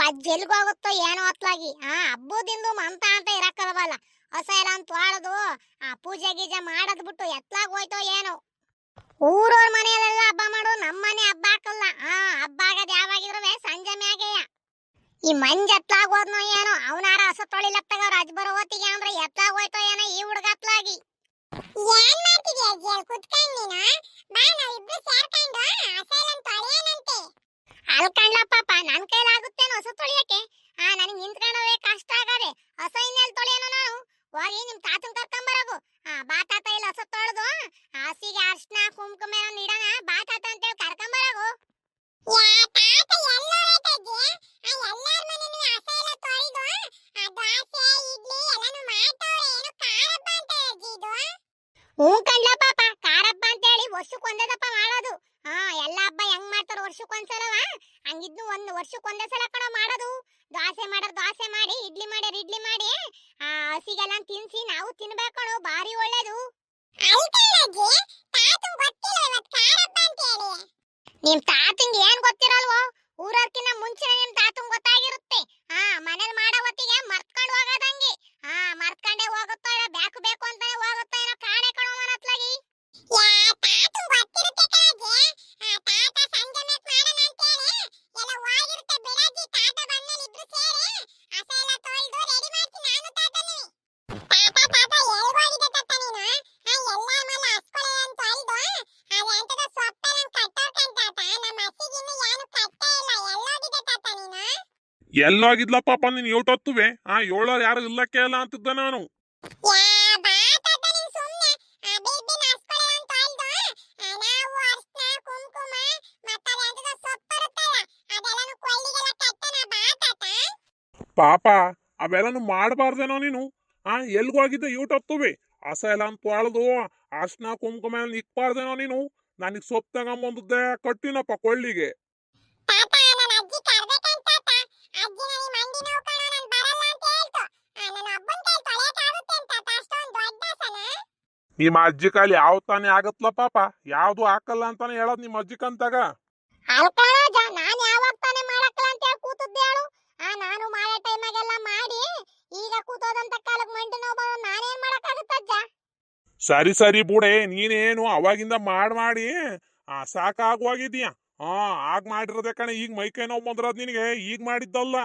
ಅಜ್ಜ ಎಲ್ಗ್ ಹೋಗುತ್ತೋ ಏನೋ ಹೊತ್ತಾಗಿ ಆ, ಹಬ್ಬದಿಂದ ಮಂತ ಅಂತ ಇರಕ್ಕಲ್ವಲ್ಲ ಹೊಸ ಎಲ್ಲ ಅಂತ ಆ, ಪೂಜೆ ಗೀಜೆ ಮಾಡದ್ ಬಿಟ್ಟು ಎತ್ಲಾಗ್ ಹೋಯ್ತೋ ಏನೋ. ಊರವ್ರ ಮನೆಯಲ್ಲೆಲ್ಲ ಹಬ್ಬ ಮಾಡು ನಮ್ಮ ಮನೆ ಹಬ್ಬ ಹಾಕಲ್ಲ. ಆ, ಹಬ್ಬ ಆಗದ್ ಯಾವಾಗಿದ್ರೂ ಸಂಜೆ ಮ್ಯಾಗೆಯ. ಈ ಮಂಜ್ ಎತ್ಲಾಗ್ ಹೋದ್ನೋ ಏನೋ, ಅವನಾರ ಹಸ ತೊಳಿಲತ್ತಾಗ ರಾಜ್ ಬರೋ ಹೊತ್ತಿಗೆ ಅಂದ್ರೆ ಎತ್ಲಾಗ್ ಹೋಯ್ತೋ ಏನೋ ಈ ಹುಡುಗ ಅತ್ಲಾಗಿ. ಕುತ್ಕೊಂಡ್ ನೀನು? ಬಾ, ನಾವಿಬ್ರು ಸೇರ್ಕೊಂಡು ಅಲ್ಕಂಡ್ಲ ಪಾಪ, ನನ್ ಕೈಲಾಗುತ್ತೇನೋ ಹೊಸ ತೊಳಿಯಕ್ಕೆ? ಆ, ನನಗೆ ನಿಂತ್ಕೊಂಡವೇ ಕಷ್ಟ ಆಗದೆ, ಹೊಸ ಇನ್ನೆಲ್ಲಿ ತೊಳೆಯೋಣ ನಾನು? ಹೋಗಿ ನಿಮ್ ತಾತನ್ ಕರ್ಕೊಂಬರೋಗು. ಆ, ಬಾ ತಾತ, ಇಲ್ಲ ಹೊಸ ತೊಳೆದು ಹಸಿಗೆ ಅರ್ಶನ ಕುಂಕುಮ ನೀಡೋಣ, ಬಾ ತಾತ ಅಂತೇಳಿ ಕರ್ಕೊಂಬರೋಗು. ಹ್ಞೂ ಎಲ್ಲೋಗಿದ್ಲ ಪಾಪ ನೀನ್ ಏಟೊತ್ತುವೆ ಆ ಏಳೋರ್ ಯಾರು ಇಲ್ಲಕ್ಕೆ ಇಲ್ಲ ಅಂತಿದ್ದ ನಾನು. ಪಾಪ ಅವೆಲ್ಲನು ಮಾಡಬಾರ್ದೇನೋ ನೀನು. ಆ ಎಲ್ಗೋಗಿದ್ದೆ ಏಟೊತ್ತುವೆ ಅಸ ಎಲ್ಲ ಅಂತ ತೊಳೆದು ಅರ್ಶನ ಕುಂಕುಮ ಇಕ್ಬಾರ್ದೇನೋ ನೀನು. ನನಗೆ ಸೊಪ್ಪು ತಗೊಂಬಂದದ್ದೆ ಕಟ್ಟಿನಪ್ಪ ಕೊಳ್ಳಿಗೆ. ನಿಮ್ಮ ಅಜ್ಜಿ ಕಾಲಿ ಯಾವ ತಾನೇ ಆಗತ್ಲ ಪಾಪ? ಯಾವ್ದು ಹಾಕಲ್ಲ ಅಂತಾನೆ ಹೇಳೋದ್ ನಿಮ್ಮ ಅಜ್ಜಿ ಕಂತಾಗ? ನಾನ್ ಯಾವಾಗ ತಾನೇ ಮಾಡಕ್ಕಲ್ಲ ಅಂತ ಹೇಳಿ ಕೂತದ್ದೆ ಹೇಳು ಆ ನಾನು ಮಾಡೋ ಟೈಮಾಗೆಲ್ಲ ಮಾಡಿ ಈಗ ಕೂತೋದಂತ ಕಾಲಕ್ಕೆ ಮಂಡಿ ನೋವು ಬಂದು ನಾನೇನ್ ಮಾಡಕ್ಕಾಗುತ್ತಜ್ಜ ಸರಿ ಸರಿ ಬುಡೆ ನೀನೇನು ಅವಾಗಿಂದ ಮಾಡ್ ಮಾಡಿ ಆ ಸಾಕಾಗೋಗಿದ್ಯಾ ಹಾ ಆಗ ಮಾಡಿರೋದೆ ಕಣೆ ಈಗ ಮೈಕೈ ನೋವು ಬಂದ್ರದ್ ನಿನಗೆ ಈಗ ಮಾಡಿದ್ದಲ್ಲ.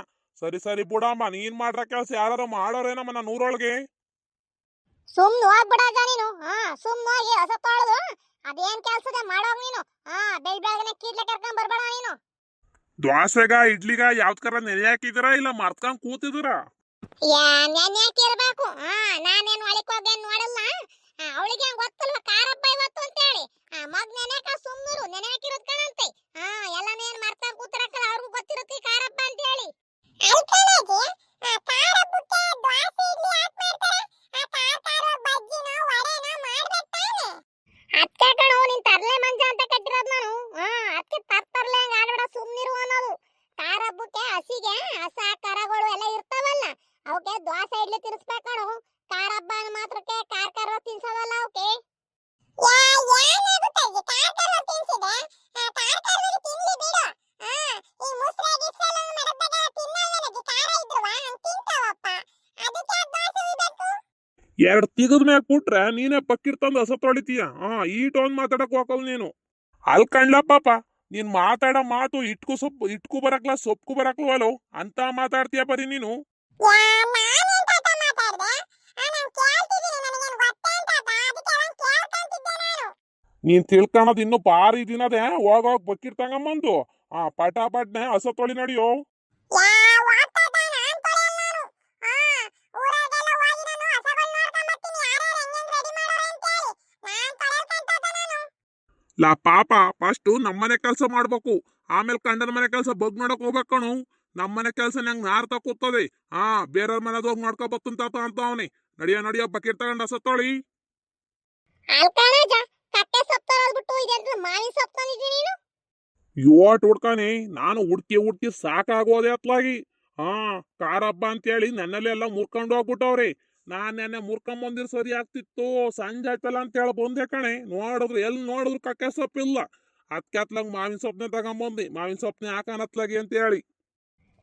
ಸರಿ ಸರಿ ಬುಡಮ್ಮ ನೀನ್ ಮಾಡ್ರ ಕೆಲ್ಸ ಯಾರು ಮಾಡೋರೇನಮ್ಮ ನನ್ನ ಊರೊಳಗೆ ಸುಮ್ನೆ ಹೋಗ್ಬಿಡಾಗ ನೀನು. ಹಾ ಸುಮ್ನೆ ಹೋಗಿ ಹೊಸ ತೊಳೆದು ಅದೇನ್ ಕೆಲ್ಸದ ಮಾಡೋಗ್ ನೀನು. ಹಾ ಬೆಳ್ ಬೆಳಗ್ನೆ ಕೀಡ್ಲೆ ಕರ್ಕೊಂಡ್ ಬರ್ಬೇಡ ನೀನು. ದ್ವಾಸೆಗ ಇಡ್ಲಿಗ ಯಾವ್ದಕರ ನೆನೆ ಹಾಕಿದ್ರ ಇಲ್ಲ ಮರ್ತ್ಕೊಂಡ್ ಕೂತಿದಿರ? ನೆನೆ ಹಾಕಿರ್ಬೇಕು. ಹಾ ನಾನೇನ್ ಒಳಕ್ ಹೋಗೇನ್ ನೋಡಲ್ಲ. ಅವಳಿಗೆ ಹಂಗ ಗೊತ್ತಲ್ವ? ಕಾರಪ್ಪ ಇವತ್ತು ಅಂತ ಹೇಳಿ ಮಗ್ ನೆನೆಕ ಸುಮ್ಮರು ನೆನೆ ಹಾಕಿರೋದ್ ಕಣಂತೆ. ಹಾ ಎಲ್ಲ ಏನ್ ಮರ್ತ ಕೂತಿರಕ್ಕಲ್ಲ? ಅವ್ರಿಗೂ ಗೊತ್ತಿರುತ್ತೆ ಕಾರಪ್ಪ ಅಂತ ಹೇಳಿ ಅತ್ತೆ ಕಣೋ ನಿನ್ ತರ್ಲೆ ಮಂಜ ಅಂತ ಕಟ್ಟಿರೋದ್ ನಾನು ಹಾ ಅದಕ್ಕೆ ತರ್ತರ್ಲೆ ಹಂಗ ಆಡ್ಬೇಡ ಸುಮ್ನಿರು ಅನ್ನೋದು ಖಾರ ಹಬ್ಬಕ್ಕೆ ಹಸಿಗೆ ಎಲ್ಲ ಇರ್ತಾವಲ್ಲ ಅವಕ್ಕೆ ದೋಸೆ ಇಡ್ಲಿ ತಿನ್ಸ್ಬೇಕಣು ಖಾರ ಹಬ್ಬ ಅನ್ನೋ ಮಾತ್ರಕ್ಕೆ ಕಾರ್ ಖಾರ ತಿನ್ಸೋದಲ್ಲ ಅವಕ್ಕೆ ಎರಡ್ ತಿಗದ್ ಮ್ಯಾಗ ಕೊಟ್ರೆ ನೀನೇ ಪಕ್ಕಿರ್ತಂದು ಹಸ ತೊಳಿತೀಯ ಹಾ ಈಟ್ ಒಂದ್ ಮಾತಾಡಕ್ ಹೋಗಲ್ ನೀನು. ಅಲ್ ಕಣ್ಲ ಪಾಪ ನೀನ್ ಮಾತಾಡೋ ಮಾತು ಇಟ್ಕು ಸೊಪ್ಪು ಇಟ್ಕು ಬರಕ್ಲ ಸೊಪ್ಪು ಅಲೋ ಅಂತ ಮಾತಾಡ್ತೀಯ ಬರೀ ನೀನು? ನೀನ್ ತಿಳ್ಕೊಳದ್ ಇನ್ನು ಭಾರಿ ದಿನದೇ. ಹೋಗೋಗ್ ಬಕ್ಕಿರ್ತಂಗಮ್ಮಂದು ಆ ಪಟಾಪಟ್ನೆ ಹಸ ತೊಳಿ ನಡಿಯೋ. ಲಾ ಪಾಪ ಫಸ್ಟು ನಮ್ಮನೆ ಕೆಲಸ ಮಾಡ್ಬೇಕು. ಆಮೇಲೆ ಕಂಡನ ಮನೆ ಕೆಲಸ ಬಗ್ ನೋಡಕ್ ಹೋಗ್ಬೇಕು ಕಣು. ನಮ್ಮನೆ ಕೆಲಸ ನಂಗೆ ನಾರ್ ಕೂತದೆ ಹಾ ಬೇರೆಯವ್ರ ಮನೆದ್ ಹೋಗಿ ನೋಡ್ಕೊ ಬತ್ತಂತ ಅಂತ ಅವನಿ. ನಡಿಯೋ ನಡಿಯೋ ಬಕೀರ್ ತಗೊಂಡ ಸತ್ತೋಳಿ ಯೋಟ್ ಹುಡ್ಕಾನಿ ನಾನು? ಹುಡ್ಕಿ ಹುಡ್ಕಿ ಸಾಕಾಗೋದೆ ಅತ್ಲಾಗಿ. ಹಾ ಕಾರಬ್ಬ ಅಂತೇಳಿ ನನ್ನಲ್ಲಿ ಎಲ್ಲ ಮುರ್ಕೊಂಡು ಹೋಗ್ಬಿಟ್ಟವ್ರಿ. ನಾನ್ ನೆನ್ನೆ ಮುರ್ಕೊಂಡ್ ಬಂದಿರ್ ಸರಿ ಆಗ್ತಿತ್ತು ಸಂಜೆ ಆಯ್ತಲ್ಲ ಅಂತ ಹೇಳಿ ಬಂದೆ ಕಣೆ. ನೋಡಿದ್ರು ಎಲ್ಲಿ ನೋಡಿದ್ರು ಕಕ್ಕೆ ಸೊಪ್ಪಿಲ್ಲ ಅದಕ್ಕೆ ಅತ್ಲಾಗ ಮಾವಿನ ಸೊಪ್ಪನೆ ತಗೊಂಬಂದಿ. ಮಾವಿನ ಸೊಪ್ಪನೆ ಹಾಕಾನತ್ಲಾಗಿ ಅಂತ ಹೇಳಿ.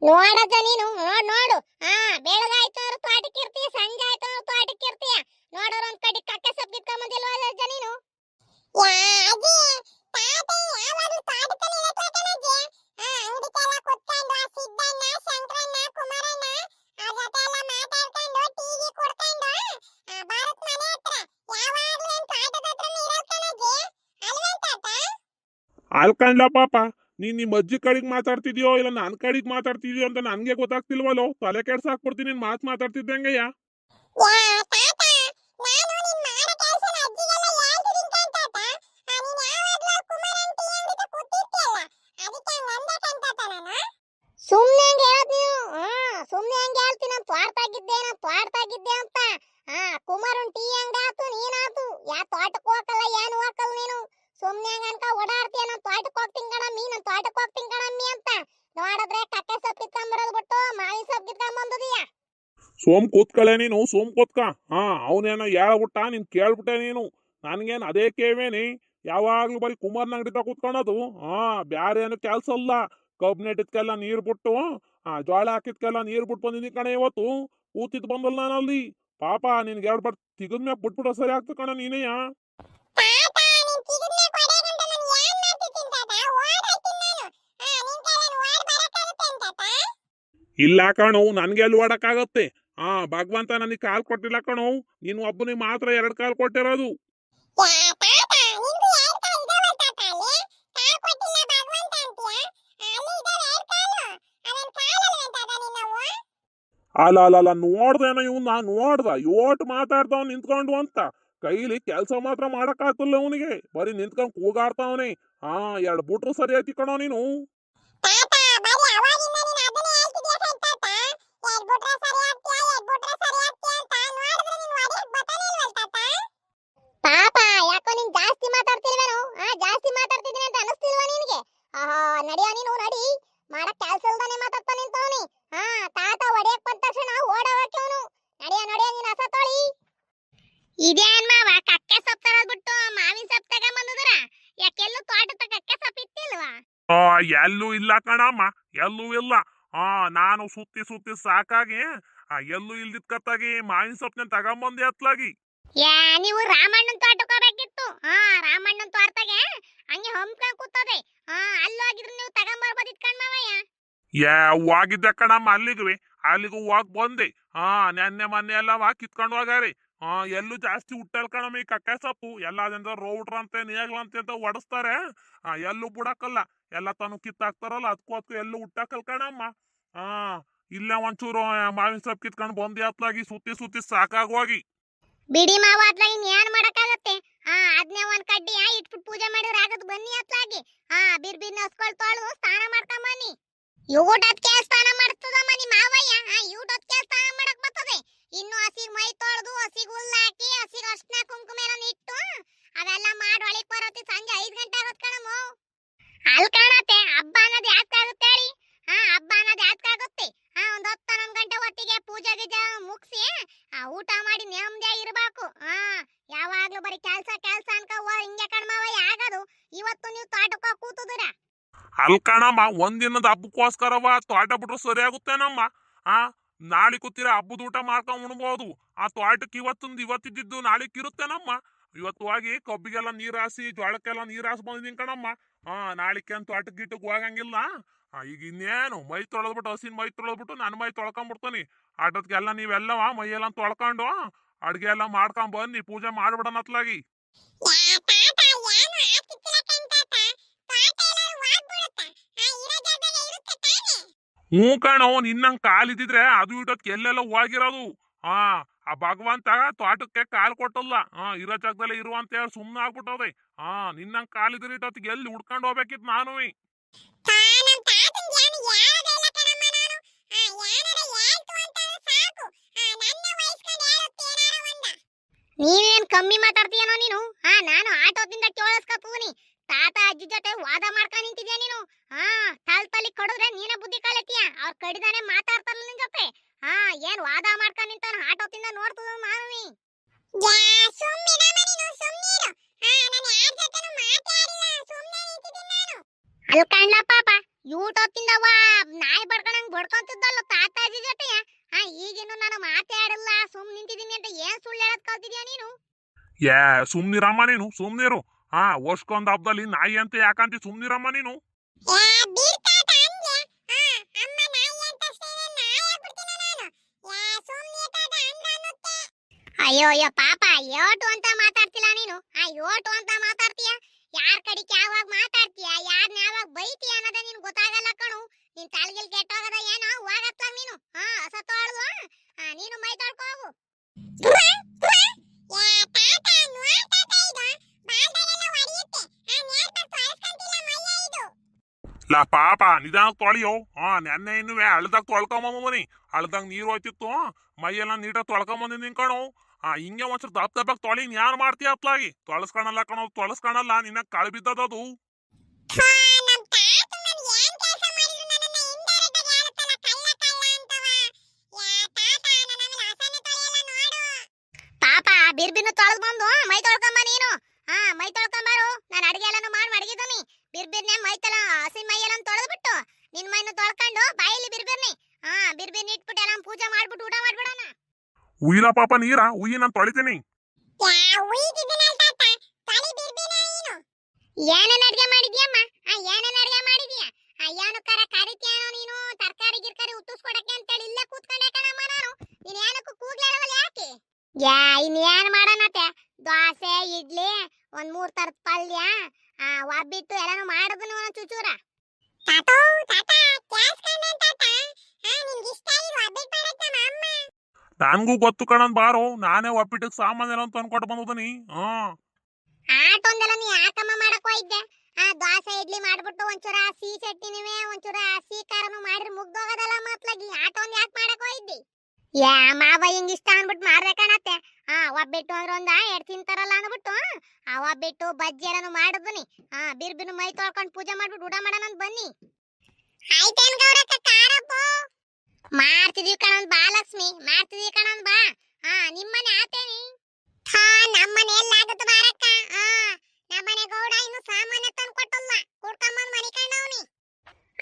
ನೋಡದ ನೀನು? ನೋಡ್ ನೋಡು. ಹಾ ಬೆಳಗಾಯ್ತು ಅವ್ರು ತೋಟಕ್ಕೆ ಇರ್ತೀಯ ಸಂಜೆ ಆಯ್ತು ಅವ್ರು ತೋಟಕ್ಕೆ ಇರ್ತೀಯ ನೋಡೋರು ಒಂದ್ ಕಡೆ ಕಕ್ಕೆ ಸೊಪ್ಪು ಕಿತ್ಕೊಂಬಂದಿಲ್ವಾ ಅಜ್ಜ ನೀನು? ಅಲ್ಕಂಡ್ಲ ಪಾಪ ನೀನ್ ನಿಮ್ಮ ಅಜ್ಜಿ ಕಡೆಗೆ ಮಾತಾಡ್ತಿದ್ಯೋ ಇಲ್ಲ ನನ್ನ ಕಡೆಗೆ ಮಾತಾಡ್ತಿದ್ಯೋ ಅಂತ ನನ್ಗೆ ಗೊತ್ತಾಗ್ತಿಲ್ವಲ್ಲೋ? ತಲೆ ಕೆಡ್ಸಾಕ್ಬಿಡ್ತೀನಿ ನಿನ್ ಮಾತ್ ಮಾತಾಡ್ತಿದ್ದಂಗೆಯ? ಮಾಳಿ ಸೊಪ್ಪು ಸೋಮ್ ಕೂತ್ಕಳೆ ನೀನು, ಸೋಮ್ ಕೂತ್ಕ. ಹಾ, ಅವನೇನೋ ಹೇಳ್ಬಿಟ್ಟ, ನೀನ್ ಕೇಳ್ಬಿಟ್ಟೆ ನೀನು. ನನ್ಗೇನ್ ಅದೇ ಕೇವೇನಿ ಯಾವಾಗ್ಲೂ ಬರೀ ಕುಮಾರ್ನ ಅಂಗಡಿ ಕೂತ್ಕೊಳೋದು. ಹಾ, ಬ್ಯಾರೆ ಏನು ಕೆಲ್ಸ ಅಲ್ಲ ಕಬ್ಬ್ ನೆಟ್ಟಿದ್ಕೆಲ್ಲ ನೀರ್ ಬಿಟ್ಟು, ಆ ಜೋಳ ಹಾಕಿದ್ಕೆಲ್ಲ ನೀರ್ ಬಿಟ್ಟು ಬಂದಿದ್ದೀನಿ ಕಣೆ ಇವತ್ತು. ಕೂತಿದ್ ಬಂದಲ್ಲ ನಾನಲ್ಲಿ. ಪಾಪ, ನಿನ್ಗೆ ಎರಡು ಬಟ್ ತಿಗದ್ಮ್ಯಾಗ ಬಿಟ್ಬಿಡೋ ಸರಿ ಆಗ್ತದೆ ಕಣ ನೀನೆಯ? ಇಲ್ಲ ಕಣು ನನಗೆ ಅಲ್ಲಿ ಓಡಕ್ಕಾಗತ್ತೆ. ಆ ಭಗವಂತ ನನಗೆ ಕಾಲ್ ಕೊಟ್ಟಿಲ್ಲ ಕಣು ನೀನು ಒಬ್ಬನಿಗೆ ಮಾತ್ರ ಎರಡು ಕಾಲ್ ಕೊಟ್ಟಿರೋದು. ಅಲ್ಲ? ಅಲ್ಲ ಅಲ್ಲ ನೋಡ್ದೇನೋ ಇವ್ನ ನೋಡ್ದ. ಯೋಟ್ ಮಾತಾಡ್ತಾವ್ ನಿಂತ್ಕೊಂಡು ಅಂತ. ಕೈಲಿ ಕೆಲಸ ಮಾತ್ರ ಮಾಡಕ್ ಆಗ್ತಿಲ್ಲ ಅವನಿಗೆ. ಬರೀ ನಿಂತ್ಕೊಂಡ್ ಕೂಗಾಡ್ತಾವನೆ ಹಾ ಎರಡು ಬುಟ್ರು ಸರಿ ಐತಿ ಕಣೋ ನೀನು ಪಾಪ ಯಾಕೋ ನೀನ್ ಜಾಸ್ತಿ ಮಾತಾಡ್ತಿಲ್ವೇನೋ ಆ ಜಾಸ್ತಿ ಮಾತಾಡ್ತಿದ್ದೀನಿ ಅಂತ ಅನಿಸ್ತಿಲ್ವಾ ನಿನಗೆ ಆಹಾ ನಡಿಯ ನೀನು ನಡಿ ಮಾಡಕ್ ಕೆಲ್ಸ ಇಲ್ದಾನೆ ಮಾತಾಡ್ತಾ ನಿಂತವನಿ ಹಾ ತಾತ ಒಡೆಯಕ್ ಬಂದ ತಕ್ಷಣ ಓಡೋಕೆ ಅವನು ನಡಿಯ ನಡಿಯ ನೀನ್ ಹಸ ತೊಳಿ ಇದೇನ್ ಮಾವ ಕಕ್ಕೆ ಸೊಪ್ಪು ತರೋದ್ಬಿಟ್ಟು ಮಾವಿನ ಸೊಪ್ಪು ತಗೊಂಬಂದದ್ರ ಯಾಕೆಲ್ಲೂ ತೋಟದ ಕಕ್ಕೆ ಸೊಪ್ಪು ಇತ್ತಿಲ್ವಾ ಆ ಎಲ್ಲೂ ಇಲ್ಲ ಕಣಮ್ಮ ಎಲ್ಲೂ ಇಲ್ಲ. ಆ ನಾನು ಸುತ್ತಿ ಸುತ್ತಿ ಸಾಕಾಗಿ ಆ ಎಲ್ಲೂ ಇಲ್ದಿದ್ ಕತ್ತಾಗಿ ಮಾವಿನ ಸೊಪ್ಪನ್ನ ತಗೊಂಬಂದೆ ಅತ್ಲಾಗಿ. ಯಾ ನೀವು ರಾಮಣ್ಣನ ತೋಟಕೋಬೇಕಿತ್ತು ಹಾ ರಾಮಣ್ಣನ ತೋಟದಾಗೆ ಹಂಗೆ ಹಂಪ್ಕೊಂಡ್ ಕೂತದೆ. ಹಾ ಅಲ್ಲಿ ಹೋಗಿದ್ರೆ ನೀವು ತಗೊಂಬರ್ಬೋದಿತ್ ಕಣ್ಮವಯ್ಯ ಯಾ ಹೋಗಿದ್ದೆ ಕಣಮ್ಮ ಅಲ್ಲಿಗೆ ಅಲ್ಲಿಗೂ ಹೋಗ್ ಬಂದೆ. ಹಾ ನೆನ್ನೆ ಮೊನ್ನೆ ಎಲ್ಲ ವಾ ಕಿತ್ಕೊಂಡು ಹೋಗಾರಿ. ಹಾ ಎಲ್ಲೂ ಜಾಸ್ತಿ ಹುಟ್ಟಲ್ ಕಣಮ್ಮ ಈ ಕಕ್ಕೆ ಸೊಪ್ಪು. ಎಲ್ಲ ಅದಂತ ರೋಡ್ರ ಅಂತ ನೇಗ್ಲಂತೆ ಅಂತ ಒಡಿಸ್ತಾರೆ. ಆ ಎಲ್ಲೂ ಬಿಡಕ್ಕಲ್ಲ ಎಲ್ಲ ತಾನು ಕಿತ್ತಾಕ್ತಾರಲ್ಲ. ಅದಕ್ಕೂ ಅದಕ್ಕೂ ಎಲ್ಲೂ ಹುಟ್ಟಾಕಲ್ ಕಣಮ್ಮ. ಹಾ ಇಲ್ಲೇ ಒಂಚೂರು ಆ, ಮಾವಿನ ಸೊಪ್ಪು ಕಿತ್ಕೊಂಡು ಬಂದಿ ಅತ್ಲಾಗಿ ಸುತ್ತಿ ಸುತ್ತಿ ಸಾಕಾಗೋಗಿ ಬಿಡಿ ಮಾವ ಅತ್ಲಾಗಿ ಏನ್ ಮಾಡಕ್ಕಾಗತ್ತೆ? ಹಾ ಅದ್ನೇ ಒಂದ್ ಕಡ್ಡಿ ಆ ಇಟ್ಬಿಟ್ಟು ಪೂಜೆ ಮಾಡಿದ್ರೆ ಆಗದ್ ಬನ್ನಿ ಅತ್ಲಾಗಿ ಹಾ ಬಿರ್ ಬಿರ್ ನಸ್ಕೊಳ್ ತೊಳು ಸ್ನಾನ ಮಾಡ್ಕೊಂಬನ್ನಿ ಬನ್ನಿ. ಅದಕ್ಕೆ ಸ್ನಾನ ಮಾಡ್ತದಮ್ಮ ಮನಿ ಮಾವಯ್ಯ ಹಾ ಊಟದ್ಕೆ ಸ್ನಾನ ಮಾಡಕ್ ಬರ್ತದೆ ಇನ್ನು ಹಸಿಗ್ ಮೈ ತೊಳ್ದು ಹಸಿಗ್ ಹುಲ್ಲ್ ಹಾಕಿ ಹಸಿಗ್ ಅರ್ಶನ ಕುಂಕುಮ ಎಲ್ಲ ಇಟ್ಟು ಅವೆಲ್ಲ ಮಾಡಿ ಒಳಗ್ ಬರತ್ತೆ ಸಂಜೆ ಐದ್ ಗಂಟೆ ಆಗತ್ ಕಣಮ್ಮ ಅಲ್ ಕಾಣತ್ತೆ ಹಬ್ಬ ಅನ್ನೋದು ಯಾಕಾಗುತ್ತೆ ಹೇಳಿ ಹಾ ಹಬ್ಬ ಅನ್ನೋದು ಯಾಕಾಗುತ್ತೆ ಹಾ ಒಂದ್ ಹತ್ತು ಹನ್ನೊಂದ್ ಗಂಟೆ ಹೊತ್ತಿಗೆ ಪೂಜೆ ಗೀಜೆ ಮುಗಿಸಿ ಆ ಊಟ ಮಾಡಿ ನೆಮ್ಮದಿಯಾಗಿ ಇರಬೇಕು ಹಾ ಯಾವಾಗ್ಲೂ ಬರೀ ಕೆಲ್ಸ ಕೆಲ್ಸ ಅನ್ಕ ಹೋ- ಹಿಂಗೆ ಕಣ್ಮವ ಆಗದು ಇವತ್ತು ನೀವು ತೋಟಕ್ಕೆ ಹೋಗ್ ಕೂತುದಿರ ಅಲ್ ಕಣಮ್ಮ, ಒಂದಿನದ ಹಬ್ಬಕ್ಕೋಸ್ಕರವ ತೋಟ ಬಿಟ್ರೆ ಸರಿ ಆಗುತ್ತೇನಮ್ಮ ಆ, ನಾಳೆ ಕೂತಿರ ಹಬ್ಬದ ಊಟ ಮಾಡ್ಕೊಂಡ್ ಉಣ್ಬೋದು. ಆ ತೋಟಕ್ಕೆ ಇವತ್ತೊಂದು ಇವತ್ತಿದ್ದು ನಾಳೆ ಇರುತ್ತೇನಮ್ಮ? ಇವತ್ತು ಹೋಗಿ ಕಬ್ಬಿಗೆಲ್ಲ ನೀರು ಹಾಸಿ ಜೋಳಕ್ಕೆಲ್ಲ ನೀರು ಹಾಸಿ ಬಂದಿದ್ದೀನಿ ಕಣಮ್ಮ. ಹಾ ನಾಳಿಕೆ ಅಂತ ತೋಟಕ್ಕೆ ಗಿಟ್ಟಕ್ಕೆ ಹೋಗಂಗಿಲ್ಲ. ಈಗ ಇನ್ನೇನು, ಮೈ ತೊಳೆದ್ಬಿಟ್ಟು, ಹಸಿನ ಮೈ ತೊಳೆದ್ಬಿಟ್ಟು ನನ್ನ ಮೈ ತೊಳ್ಕೊಂಡ್ಬಿಡ್ತೀನಿ ಆಟೋದಕ್ಕೆಲ್ಲ ನೀವೆಲ್ಲವ ಮೈಯೆಲ್ಲ ತೊಳ್ಕೊಂಡು ಅಡುಗೆ ಎಲ್ಲ ಮಾಡ್ಕೊಂಡ್ ಬನ್ನಿ, ಪೂಜೆ ಮಾಡ್ಬಿಡೋಣ ಅತ್ಲಾಗಿ. ಹ್ಞೂ ಕಣೋ, ನಿನ್ನಂಗ್ ಕಾಲಿದ್ದಿದ್ರೆ ಅದು ಇಟ್ಟೋದ್ಕೆ ಎಲ್ಲೆಲ್ಲ ಹೋಗಿರೋದು ಹಾ ಆ ಭಗವಂತ ತೋಟಕ್ಕೆ ಕಾಲ್ ಕೊಟ್ಟಲ್ಲ. ಹಾ ಇರೋ ಜಾಗದಲ್ಲೇ ಇರು ಅಂತ ಹೇಳಿ ಸುಮ್ಮನೆ ಆಗ್ಬಿಟ್ಟದೆ ಹಾ ನಿನ್ನಂಗ್ ಕಾಲಿದ್ರೆ ಇಟ್ಟೊತ್ತಿಗೆ ಎಲ್ಲಿ ಹುಡ್ಕೊಂಡು ಹೋಗ್ಬೇಕಿತ್ತು ನಾನು ನೀವೇನ್ ಕಮ್ಮಿ ಮಾತಾಡ್ತೀಯನೋ ನೀನು? ಹಾ ನಾನು ಆಟೋದಿಂದ ಕೇಳಿಸ್ಕೊತೀನಿ. ತಾತ ಅಜ್ಜಿ ಜೊತೆ ವಾದ ಮಾಡ್ಕೊಂಡ್ ನಿಂತಿದ್ಯಾ ನೀನು? ಹಾ ತಲ್ ತಲಿ ಕಡಿದ್ರೆ ನೀನೇ ಬುದ್ಧಿ ಕಲಿತೀಯ ಅವ್ರ ಕಡಿದಾನೆ ಮಾತಾಡ್ತಾರಲ್ಲ ನಿನ್ ಜೊತೆ. ಹಾ ಏನ್ ವಾದ ಮಾಡ್ಕೊಂಡ್ ನಿಂತಾನ ಆಟೋದಿಂದ ನೋಡ್ತದ ಮಾನವಿ ಅಲ್ಲಿ ಕಾಣ್ಲ ಪಾಪ. ಯೂಟೊತ್ತಿಂದ ವಾ ನಾಯಿ ಬಡ್ಕೊಂಡಂಗ್ ಬಡ್ಕೊಂತಿದ್ದಲ್ಲ ತಾತಾಜಿ ಜೊತೆ. ಹಾ ಈಗಿನ್ನು ನಾನು ಮಾತಾಡಲ್ಲ ಸುಮ್ ನಿಂತಿದ್ದೀನಿ ಅಂತ ಏನ್ ಸುಳ್ಳು ಹೇಳದ್ ಕಲ್ತಿದ್ಯಾ ನೀನು? ಯಾ ಸುಮ್ನಿರಮ್ಮ ನೀನು ಸುಮ್ನಿರು. ಹಾ ವರ್ಷಕ್ಕೊಂದ್ ಹಬ್ಬದಲ್ಲಿ ನಾಯಿ ಅಂತ ಯಾಕಂತಿ ಸುಮ್ನಿರಮ್ಮ ನೀನು? ಅಯ್ಯೋ ಅಯ್ಯೋ, ಪಾಪ ಯೋಟು ಅಂತ ಮಾತಾಡ್ತಿಲ್ಲ ನೀನು? ಆ ಯೋಟು ಅಂತ ಮಾತಾಡ್ತೀಯ? ಯಾರ್ ಕಡೆಗೆ ಯಾವಾಗ ಮಾತಾಡ್ತೀಯ? ಯಾರ್ನ ಯಾವಾಗ ಬೈತೀಯ ಅನ್ನೋದೇ ನಿನ್ ಗೊತ್ತಾಗಲ್ಲ ಕಣು. ನಿನ್ ತಲೆಗಿಲ್ ಕೆಟ್ಟೋಗದ ಏನೋ ಹೋಗತ್ತ ನೀನು. ಹಾ ಲಾ ಪಾಪ ನಿಧಾನ ತೊಳೆಯೋ. ಹಾ, ನೆನ್ನೆ ಇನ್ನು ಅಳ್ದಾಗ ತೊಳ್ಕೊಂಬನಿ ಹಳ್ದಾಗ ನೀರು ಹೋಯ್ತಿತ್ತು. ಮೈಯೆಲ್ಲ ನೀಟಾಗಿ ತೊಳ್ಕೊಂಬಂದಿನಿ ಕಣೋ. ಆ ಹಿಂಗೆ ಒಂದ್ಸಲ ದಪ್ಪ ದಪ್ಪಕ್ ತೊಳಿ. ಯಾರು ಮಾಡ್ತೀಯ ಅಪ್ಲಾಗಿ? ತೊಳಸ್ಕೊಳಲ್ಲ ಕಣೋ ತೊಳಸ್ಕೊಳಲ್ಲ ನಿನ್ನ ಕಳ್ ಬಿದ್ದದದು ಪೂಜೆ ಮಾಡ್ಬಿಟ್ಟು ಊಟ ಮಾಡ್ಬಿಡೋಣ? ಉಯ್ಲ ಪಾಪ ನೀರ ಉಯ್ಯಿ ನಾನು ತೊಳಿತೀನಿ. ಏನೇನು ಅಡ್ಗೆ ಮಾಡಿದ್ಯಮ್ಮ? ಆ ಏನೇನ್ ಅಡ್ಗೆ ಮಾಡಿದ್ಯಾ? ಏನು ಕರ ಕರಿತ್ಯಾನೋ ನೀನು ತರಕಾರಿ ಗಿರ್ಕಾರಿ ಉತ್ತಿಸ್ಕೊಡಕ್ಕೆ ಅಂತೇಳಿ ಇಲ್ಲೇ ಕೂತ್ಕೊಂಡೆ ಕಣಮ್ಮ ನಾನು. ನೀನು ಏನಕ್ಕೂ ಕೂಗ್ಲಾರವಲ್ಲ ಯಾಕೆ? ಯಾ ಇನ್ನೇನ್ ಮಾಡೋಣತೆ ದೋಸೆ ಇಡ್ಲಿ ಒಂದು ಮೂರು ಥರದ ಪಲ್ಯ ಆ ಒಬ್ಬಿಟ್ಟು ಎಲ್ಲಾನು ಮಾಡಿದ್ನು ಚುಚೂರ ನನ್ಗೂ ಗೊತ್ತು ಕಣನ್ ಬಾರು. ನಾನೇ ಒಪ್ಪಿಟ್ಟಿಗೆ ಸಾಮಾನೆಲ್ಲ ತಂದ್ಕೊಟ್ಟು ಬಂದದನಿ. ಹಾ. ಆಟೊಂದೆಲ್ಲ ನೀ ಯಾಕಮ್ಮ ಮಾಡಕ್ ಹೋಗಿದ್ದೆ? ಆ ದೋಸೆ ಇಡ್ಲಿ ಮಾಡ್ಬಿಟ್ಟು ಒಂಚೂರ ಆ ಸಿ ಒಂಚೂರ ಸಿಹಿ ಖಾರನು ಮಾಡಿದ್ರೆ ಮುಗ್ದೋಗೋದಲ್ಲ ಮತ್ಲಾಗಿ. ಆಟೊಂದ್ ಯಾಕೆ ಮಾಡಕ್ ಹೋಯ್ದಿ ಯಾ ಮಾವ ಹಿಂಗ್ ಇಷ್ಟ ಅನ್ಬಿಟ್ಟು ಕಣತ್ತೆ ಆ ಒಬ್ಬಿಟ್ಟು ಅಂದ್ರೆ ಒಂದ ಎರಡು ತಿಂತಾರಲ್ಲ ಅಂದ್ಬಿಟ್ಟು ಆ ಒಬ್ಬಿಟ್ಟು ಬಜ್ಜಿ ಎಲ್ಲಾನು ಮಾಡಿದ್ನಿ ಆ ಬಿರ್ಬಿನ ಮೈ ತೊಳ್ಕೊಂಡ್ ಪೂಜೆ ಮಾಡ್ಬಿಟ್ಟು ಊಟ ಮಾಡೋಣ ಅಂತ ಬನ್ನಿ. ಆಯ್ತೇನ್ ಗೌರಕ್ಕ ಕಾರಪ್ಪು ಮಾಡ್ತಿದೀವಿ ಕಣಂದ್ ಬಾ ಲಕ್ಷ್ಮಿ. ಮಾಡ್ತಿದೀವಿ ಕಣಂದ್ ಬಾ. ಹಾ ನಿಮ್ಮನೆ ಆತೇನಿ. ಹಾ ನಮ್ಮನೆ ಎಲ್ಲಾಗತ್ತ ಬಾರಕ್ಕ. ಹಾ ನಮ್ಮನೆ ಗೌಡ ಇನ್ನು ಸಾಮಾನ್ಯ ತಂದು ಕೊಟ್ಟಲ್ಲ ಕುಡ್ಕೊಂಬಂದ್ ಮನಿಕಂಡವ್ನಿ ಅಲ್